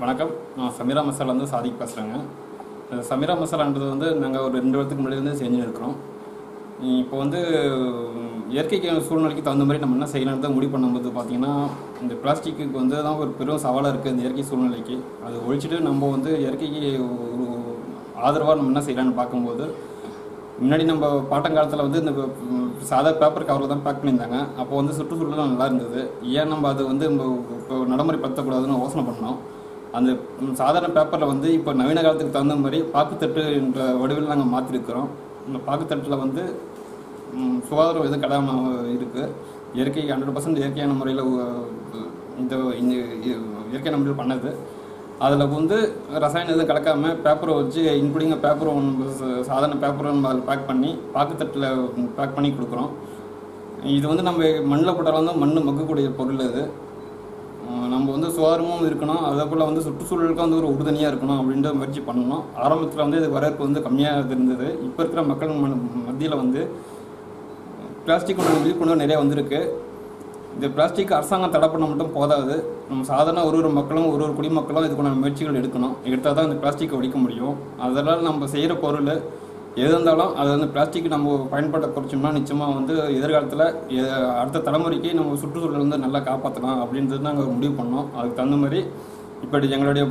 வணக்கம். நான் சமீரா மசாலாந்து சாதிக் பேசுகிறேங்க சமீரா மசாலான்றது வந்து நாங்கள் ஒரு ரெண்டு வருடத்துக்கு முன்னாடி வந்து செஞ்சுன்னு இருக்கிறோம் இப்போ வந்து இயற்கைக்கு சூழ்நிலைக்கு தகுந்த மாதிரி நம்ம என்ன செய்யலாம்னு தான் முடிவு பண்ணும்போது பார்த்திங்கன்னா இந்த பிளாஸ்டிக்கு வந்து தான் ஒரு பெரும் சவாலாக இருக்குது இந்த இயற்கை சூழ்நிலைக்கு. அது ஒழிச்சிட்டு நம்ம வந்து இயற்கைக்கு ஒரு ஆதரவாக நம்ம என்ன செய்யலாம்னு பார்க்கும்போது முன்னாடி நம்ம பாட்டங்காலத்தில் வந்து இந்த சாதா பேப்பர் கவரில் தான் பேக் பண்ணியிருந்தாங்க. அப்போ வந்து சுற்றுச்சூழலும் நல்லா இருந்தது. ஏன் நம்ம அது வந்து நம்ம இப்போ நடைமுறைப்படுத்தக்கூடாதுன்னு யோசனை பண்ணோம். அந்த சாதாரண பேப்பரில் வந்து இப்போ நவீன காலத்துக்கு தகுந்த மாதிரி பாக்குத்தட்டு என்ற வடிவில் நாங்கள் மாற்றிருக்கிறோம் இந்த பாக்குத்தட்டில் வந்து சுகாதாரம் எதுவும் கடாமல் இருக்குது இயற்கை ஹண்ட்ரட் பர்சன்ட் இயற்கையான முறையில் இந்த இந்த இயற்கையான முறையில் பண்ணது. அதில் வந்து ரசாயனம் எதுவும் கலக்காமல் பேப்பரை வச்சு இன்க்ளூடிங் பேப்பரும் சாதாரண பேப்பரும் அதில் பேக் பண்ணி பாக்குத்தட்டில் பேக் பண்ணி கொடுக்குறோம். இது வந்து நம்ம மண்ணில் போட்டாலும் மண் மக்கக்கூடிய பொருள் அது. நம்ம வந்து சுகாதாரமும் இருக்கணும். அதே போல் வந்து சுற்றுச்சூழலுக்கும் வந்து ஒரு உறுதுணையாக இருக்கணும் அப்படின்ற முயற்சி பண்ணணும். ஆரம்பத்தில் வந்து இது வரவேற்பு வந்து கம்மியாக இருந்தது. இப்போ இருக்கிற மக்கள் மத்தியில் வந்து பிளாஸ்டிக் விழிப்புணர்வு நிறைய வந்திருக்கு. இந்த பிளாஸ்டிக் அரசாங்கம் தடை பண்ண மட்டும் போதாது. நம்ம சாதாரண ஒரு ஒரு மக்களும் ஒரு ஒரு குடிமக்களும் இதுக்கான முயற்சிகள் எடுக்கணும். எடுத்தால் தான் இந்த பிளாஸ்டிக்கை ஒழிக்க முடியும். அதெல்லாம் நம்ம செய்கிற பொருள் எது இருந்தாலும் அது வந்து பிளாஸ்டிக் நம்ம பயன்பாட்டை குறைச்சோம்னா நிச்சயமாக வந்து எதிர்காலத்தில் அடுத்த தலைமுறைக்கு நம்ம சுற்றுச்சூழல் வந்து நல்லா காப்பாற்றலாம் அப்படின்றது நாங்கள் முடிவு பண்ணோம். அதுக்கு தகுந்த மாதிரி இப்படி எங்களுடைய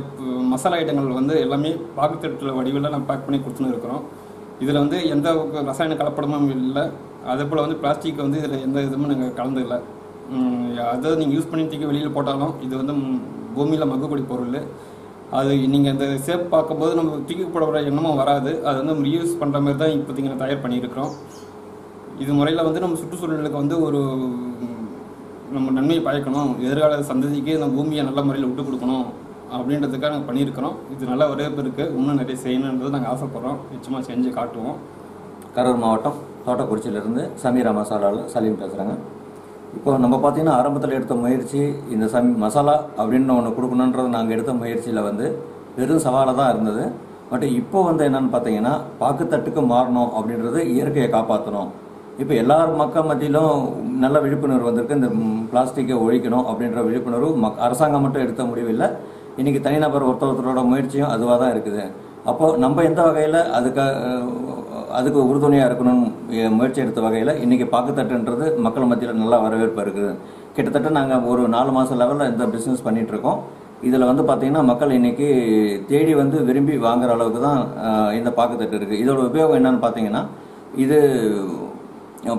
மசாலா ஐட்டங்கள் வந்து எல்லாமே பாக்குத்தட்டு வடிவில் நம்ம பேக் பண்ணி கொடுத்துன்னு இருக்கிறோம். இதில் வந்து எந்த ரசாயன கலப்படமும் இல்லை. அதே போல் வந்து பிளாஸ்டிக் வந்து இதில் எந்த இதுவும் நாங்கள் கலந்து இல்லை. அதை நீங்கள் யூஸ் பண்ணி தூக்கி வெளியில் போட்டாலும் இது வந்து பூமியில் மக்கக்கூடிய பொருள். அது நீங்கள் அந்த சேப் பார்க்கும்போது நம்ம தூக்கி போடக்கூட எண்ணமும் வராது. அது வந்து நம்ம ரீயூஸ் பண்ணுற மாதிரி தான் இப்போதைக்கு நான் தயார் பண்ணியிருக்கிறோம். இது முறையில் வந்து நம்ம சுற்றுச்சூழலுக்கு வந்து ஒரு நம்ம நன்மையை பயக்கணும். எதிர்கால சந்ததிக்கு நம்ம பூமியை நல்ல முறையில் விட்டு கொடுக்கணும் அப்படின்றதுக்காக நாங்கள் பண்ணியிருக்கிறோம். இது நல்ல வரவேற்பு இருக்குது இன்னும் நிறைய செய்யணுன்றது நாங்கள் ஆசைப்பட்றோம். நிச்சயமாக செஞ்சு காட்டுவோம். கரூர் மாவட்டம் தோட்டக்குறிச்சியிலேருந்து சமீரா மசாலாவில் சலீம் பேசுகிறேங்க இப்போ நம்ம பார்த்தீங்கன்னா ஆரம்பத்தில் எடுத்த முயற்சி இந்த சம் மசாலா அப்படின்னு ஒன்று கொடுக்கணுன்றது நாங்கள் எடுத்த முயற்சியில் வந்து பெரும் சவாலாக தான் இருந்தது. பட் இப்போ வந்து என்னன்னு பார்த்தீங்கன்னா பாக்குத்தட்டுக்கு மாறணும் அப்படின்றது இயற்கையை காப்பாற்றணும் இப்போ எல்லார் மக்கள் மத்தியிலும் நல்ல விழிப்புணர்வு வந்திருக்கு. இந்த பிளாஸ்டிக்கை ஒழிக்கணும் அப்படின்ற விழிப்புணர்வு மக் அரசாங்கம் மட்டும் எடுத்த முடிவில்லை. இன்றைக்கி தனிநபர் ஒருத்தர் ஒருத்தரோட முயற்சியும் அதுவாக தான் இருக்குது. அப்போது நம்ம எந்த வகையில் அதுக்கு அதுக்கு உறுதுணையாக இருக்கணும்னு முயற்சி எடுத்த வகையில் இன்றைக்கி பாக்குத்தட்டுன்றது மக்கள் மத்தியில் நல்லா வரவேற்பு இருக்குது. கிட்டத்தட்ட நாங்கள் ஒரு நாலு மாதம் லெவலில் இந்த பிஸ்னஸ் பண்ணிகிட்ருக்கோம் இருக்கோம் இதில் வந்து பார்த்திங்கன்னா மக்கள் இன்னைக்கு தேடி வந்து விரும்பி வாங்குற அளவுக்கு தான் இந்த பாக்குத்தட்டு இருக்குது இதோட உபயோகம் என்னன்னு பார்த்தீங்கன்னா இது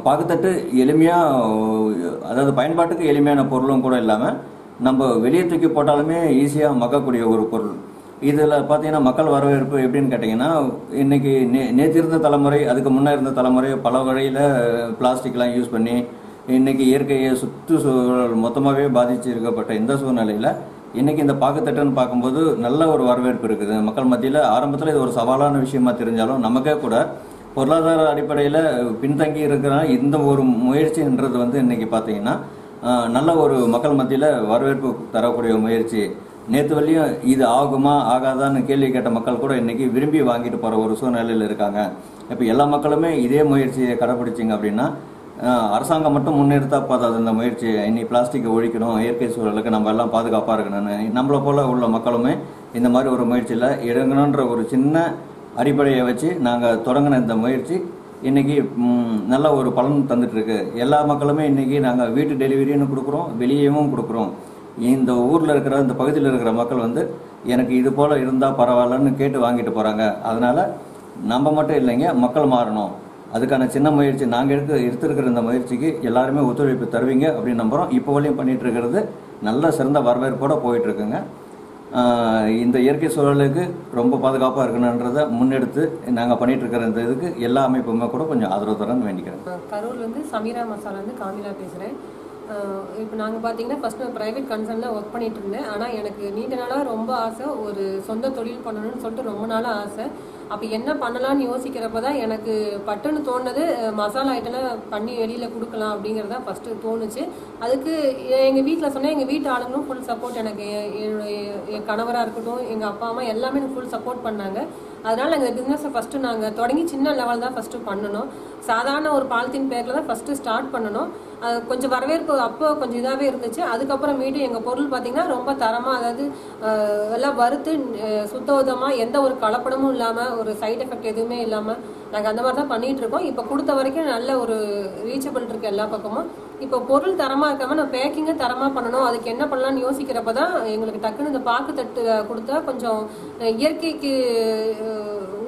பாக்குத்தட்டு எளிமையாக அதாவது பயன்பாட்டுக்கு எளிமையான பொருளும் கூட இல்லாமல் நம்ம வெளியே தூக்கி போட்டாலுமே ஈஸியாக மக்கக்கூடிய ஒரு பொருள். இதில் பார்த்தீங்கன்னா மக்கள் வரவேற்பு எப்படின்னு கேட்டிங்கன்னா இன்னைக்கு நே நேற்று இருந்த தலைமுறை அதுக்கு முன்னே இருந்த தலைமுறை பல வழியில் பிளாஸ்டிக்லாம் யூஸ் பண்ணி இன்னைக்கு இயற்கையை சுற்றுச்சூழல் மொத்தமாகவே பாதிச்சு இருக்கப்பட்ட இந்த சூழ்நிலையில் இன்னைக்கு இந்த பாக்குத்தட்டுன்னு பார்க்கும்போது நல்ல ஒரு வரவேற்பு இருக்குது. மக்கள் மத்தியில் ஆரம்பத்தில் இது ஒரு சவாலான விஷயமா தெரிஞ்சாலும் நமக்கே கூட பொருளாதார அடிப்படையில் பின்தங்கி இருக்கிற இந்த ஒரு முயற்சின்றது வந்து இன்னைக்கு பார்த்தீங்கன்னா நல்ல ஒரு மக்கள் மத்தியில் வரவேற்பு தரக்கூடிய முயற்சி. நேற்று வரையும் இது ஆகுமா ஆகாதான்னு கேள்வி கேட்ட மக்கள் கூட இன்னைக்கு விரும்பி வாங்கிட்டு போகிற ஒரு சூழ்நிலையில் இருக்காங்க. இப்போ எல்லா மக்களுமே இதே முயற்சியை கடைப்பிடிச்சிங்க அப்படின்னா அரசாங்கம் மட்டும் முன்னெடுத்தா பார்த்தாது இந்த முயற்சி இனி பிளாஸ்டிக்கை ஒழிக்கணும் இயற்கை சூழலுக்கு நம்ம எல்லாம் பாதுகாப்பாக இருக்கணும்னு. நம்மளை போல உள்ள மக்களுமே இந்த மாதிரி ஒரு முயற்சியில் இறங்கணுன்ற ஒரு சின்ன அடிப்படையை வச்சு நாங்கள் தொடங்கின இந்த முயற்சி இன்னைக்கு நல்ல ஒரு பலன் தந்துட்டு இருக்கு. எல்லா மக்களுமே இன்னைக்கு நாங்கள் வீட்டு டெலிவரின்னு கொடுக்குறோம் வெளியேவும் கொடுக்குறோம். இந்த ஊரில் இருக்கிற இந்த பகுதியில் இருக்கிற மக்கள் வந்து எனக்கு இது போல் இருந்தால் பரவாயில்லன்னு கேட்டு வாங்கிட்டு போகிறாங்க அதனால் நம்ம மட்டும் இல்லைங்க மக்கள் மாறணும். அதுக்கான சின்ன முயற்சி நாங்கள் எடுக்க எடுத்திருக்கிற இந்த முயற்சிக்கு எல்லாருமே ஒத்துழைப்பு தருவீங்க அப்படின்னு நம்புகிறோம் இப்போ வரையும் பண்ணிகிட்டு இருக்கிறது நல்ல சிறந்த வரவேற்போடு போயிட்டுருக்குங்க. இந்த இயற்கை சூழலுக்கு ரொம்ப பாதுகாப்பாக இருக்கணுன்றதை முன்னெடுத்து நாங்கள் பண்ணிகிட்ருக்கிற இருக்கிற இந்த இதுக்கு எல்லா அமைப்புமே கூட கொஞ்சம் ஆதரவு தரேன்னு வேண்டிக்கிறேன். கரூர்லேருந்து சமீரா மசாலாலேருந்து காமிலா பேசுகிறேன் இப்போ நாங்கள் பார்த்தீங்கன்னா ஃபஸ்ட்டு நான் ப்ரைவேட் கன்சர்னில் ஒர்க் பண்ணிட்டு இருந்தேன். ஆனால் எனக்கு நீண்ட நாளாக ரொம்ப ஆசை ஒரு சொந்த தொழில் பண்ணணும்னு சொல்லிட்டு ரொம்ப நாளாக ஆசை. அப்போ என்ன பண்ணலாம்னு யோசிக்கிறப்ப தான் எனக்கு பட்டுன்னு தோணுது. மசாலா ஐட்டம்லாம் பண்ணி வெளியில் கொடுக்கலாம் அப்படிங்கிறது தான் ஃபஸ்ட்டு தோணுச்சு. அதுக்கு எங்கள் வீட்டில் சொன்னேன் எங்கள் வீட்டு ஆளுங்களும் ஃபுல் சப்போர்ட் எனக்கு. என்னுடைய என் கணவராக இருக்கட்டும் எங்கள் அப்பா அம்மா எல்லாமே எனக்கு ஃபுல் சப்போர்ட் பண்ணாங்க. அதனால் நாங்கள் பிஸ்னஸை ஃபஸ்ட்டு நாங்கள் தொடங்கி சின்ன லெவல் தான் ஃபஸ்ட்டு பண்ணணும். சாதாரண ஒரு பாலித்தீன் பேக்கில் தான் ஃபஸ்ட்டு ஸ்டார்ட் பண்ணணும். அது கொஞ்சம் வரவேற்பு அப்போ கொஞ்சம் இதாகவே இருந்துச்சு. அதுக்கப்புறமேட்டு எங்கள் பொருள் பார்த்திங்கன்னா ரொம்ப தரமாக அதாவது எல்லாம் வறுத்து அஹ், சுத்தவிதமாக எந்த ஒரு கலப்படமும் இல்லாமல் ஒரு சைட் எஃபெக்ட் எதுவுமே இல்லாமல் நாங்கள் அந்த மாதிரி தான் பண்ணிகிட்ருக்கோம் இப்போ கொடுத்த வரைக்கும் நல்ல ஒரு ரீச்சபிள் இருக்குது எல்லா பக்கமும். இப்போ பொருள் தரமாக இருக்காம நான் பேக்கிங்கும் தரமாக பண்ணணும். அதுக்கு என்ன பண்ணலாம்னு யோசிக்கிறப்ப தான் எங்களுக்கு டக்குன்னு இந்த பாக்கு தட்டு கொடுத்தா கொஞ்சம் இயற்கைக்கு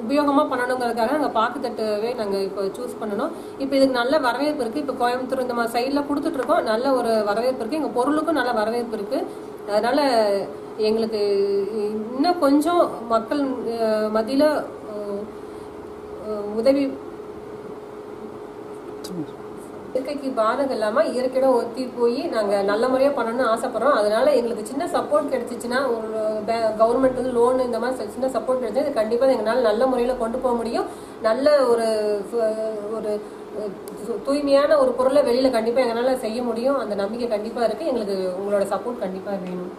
உபயோகமாக பண்ணணுங்கிறதுக்காக நாங்கள் பாக்கு தட்டுவே நாங்கள் இப்போ சூஸ் பண்ணணும். இப்போ இதுக்கு நல்ல வரவேற்பு இருக்குது இப்போ கோயம்புத்தூர் இந்த மாதிரி சைடில் கொடுத்துட்ருக்கோம் நல்ல ஒரு வரவேற்பு இருக்குது எங்கள் பொருளுக்கும் நல்ல வரவேற்பு இருக்குது அதனால் எங்களுக்கு இன்னும் கொஞ்சம் மக்கள் மத்தியில் உதவி இயற்கைக்கு பாதகம் இல்லாமல் இயற்கையோட ஒத்தி போய் நாங்கள் நல்ல முறையாக பண்ணணும்னு ஆசைப்படுறோம். அதனால எங்களுக்கு சின்ன சப்போர்ட் கிடைச்சிச்சுன்னா ஒரு கவர்மெண்ட் வந்து லோன் இந்த மாதிரி சின்ன சப்போர்ட் கிடைச்சா இது கண்டிப்பாக எங்களால் நல்ல முறையில் கொண்டு போக முடியும். நல்ல ஒரு சு- ஒரு சு- தூய்மையான ஒரு பொருளை வெளியில் கண்டிப்பாக எங்களால் செய்ய முடியும். அந்த நம்பிக்கை கண்டிப்பாக இருக்குது எங்களுக்கு உங்களோட சப்போர்ட் கண்டிப்பாக வேணும்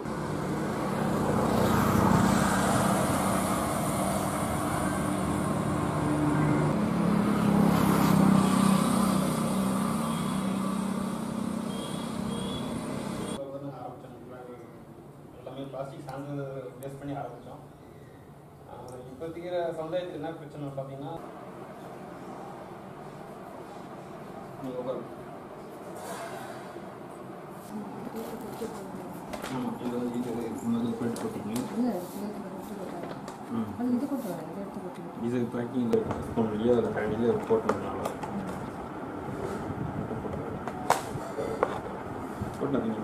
ஆரம்பித்தோம் எல்லாமே பிளாஸ்டிக் சார்ந்து பேஸ் பண்ணி ஆரம்பித்தோம் இப்போதைக்கு சமுதாயத்துக்கு என்ன பிரச்சனை பார்த்தீங்கன்னா நீங்க உட்காருங்க. ஆமாம் இது வந்து இது முதல்ல பிரிண்ட் போட்டிங்க ம் அது இது கொண்டு வரேன் இதை எடுத்து கொண்டு இது பேக்கிங் போன வெளியே அதில் வெளியே போட்டதுனால போட்டாதீங்க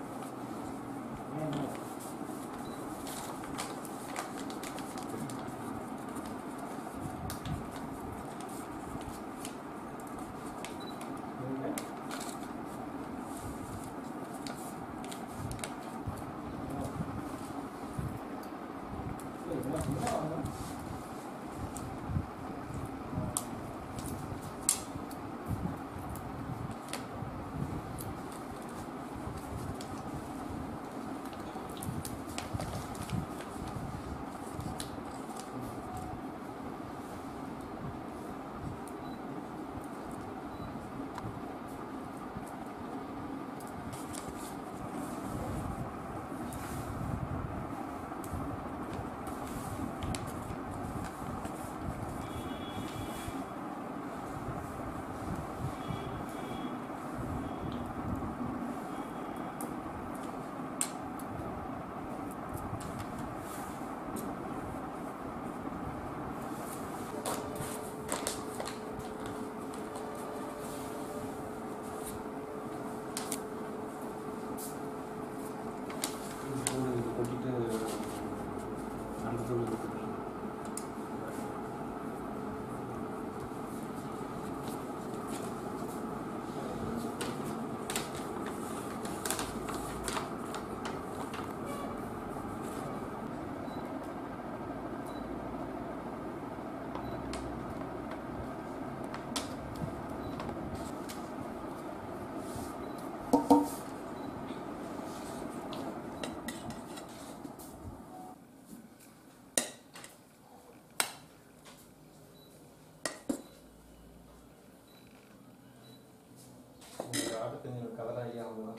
அடுத்து கதர் ஐயா அவங்க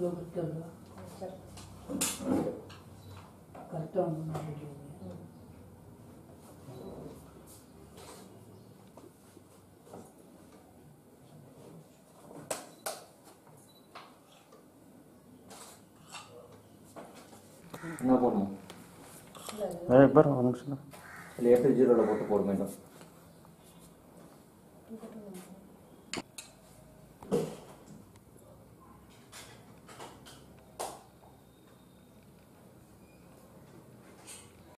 தான் ஹலோ கரெக்டாக மாட்டிட்டீங்க என்ன போடணும்? வேறு பேர் ஒரு நிமிஷம். இல்லை எட்டு ஜீரோவில் போட்டு போட வேண்டும்